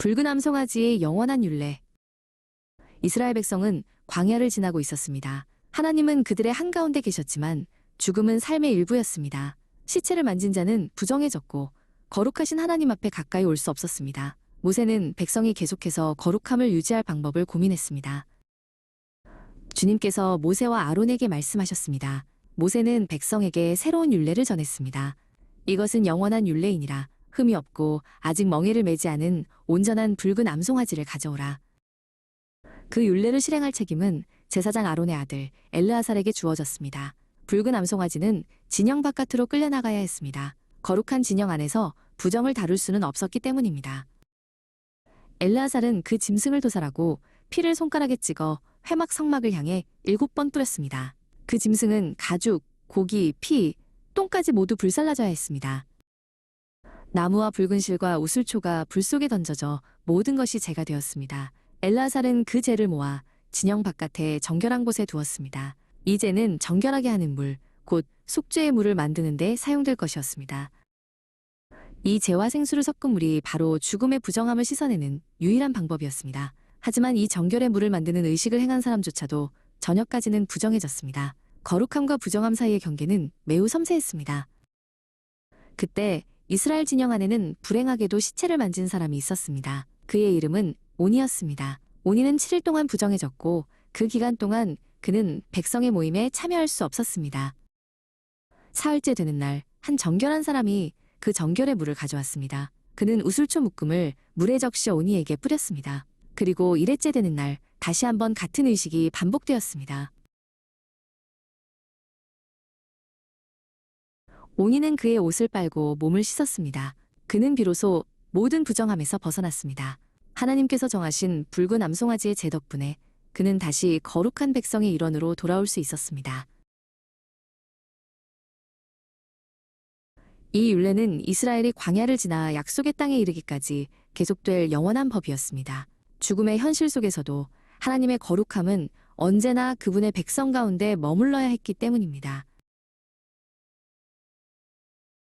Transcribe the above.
붉은 암송아지의 영원한 율례. 이스라엘 백성은 광야를 지나고 있었습니다. 하나님은 그들의 한가운데 계셨지만 죽음은 삶의 일부였습니다. 시체를 만진 자는 부정해졌고 거룩하신 하나님 앞에 가까이 올 수 없었습니다. 모세는 백성이 계속해서 거룩함을 유지할 방법을 고민했습니다. 주님께서 모세와 아론에게 말씀하셨습니다. 모세는 백성에게 새로운 율례를 전했습니다. 이것은 영원한 율례이니라. 흠이 없고 아직 멍에를 매지 않은 온전한 붉은 암송아지를 가져오라. 그 율례를 실행할 책임은 제사장 아론의 아들 엘르아살에게 주어졌습니다. 붉은 암송아지는 진영 바깥으로 끌려나가야 했습니다. 거룩한 진영 안에서 부정을 다룰 수는 없었기 때문입니다. 엘르아살은 그 짐승을 도살하고 피를 손가락에 찍어 회막 성막을 향해 일곱 번 뿌렸습니다. 그 짐승은 가죽, 고기, 피, 똥까지 모두 불살라져야 했습니다. 나무와 붉은 실과 우슬초가 불 속에 던져져 모든 것이 재가 되었습니다. 엘라살은 그 재를 모아 진영 바깥에 정결한 곳에 두었습니다. 이 재는 정결하게 하는 물, 곧 속죄의 물을 만드는 데 사용될 것이었습니다. 이 재와 생수를 섞은 물이 바로 죽음의 부정함을 씻어내는 유일한 방법이었습니다. 하지만 이 정결의 물을 만드는 의식을 행한 사람조차도 저녁까지는 부정해졌습니다. 거룩함과 부정함 사이의 경계는 매우 섬세했습니다. 그때 이스라엘 진영 안에는 불행하게도 시체를 만진 사람이 있었습니다. 그의 이름은 오니였습니다. 오니는 7일 동안 부정해졌고 그 기간 동안 그는 백성의 모임에 참여할 수 없었습니다. 사흘째 되는 날 한 정결한 사람이 그 정결의 물을 가져왔습니다. 그는 우슬초 묶음을 물에 적셔 오니에게 뿌렸습니다. 그리고 일회째 되는 날 다시 한번 같은 의식이 반복되었습니다. 오니는 그의 옷을 빨고 몸을 씻었습니다. 그는 비로소 모든 부정함에서 벗어났습니다. 하나님께서 정하신 붉은 암송아지의 제 덕분에 그는 다시 거룩한 백성의 일원으로 돌아올 수 있었습니다. 이 율례는 이스라엘이 광야를 지나 약속의 땅에 이르기까지 계속될 영원한 법이었습니다. 죽음의 현실 속에서도 하나님의 거룩함은 언제나 그분의 백성 가운데 머물러야 했기 때문입니다.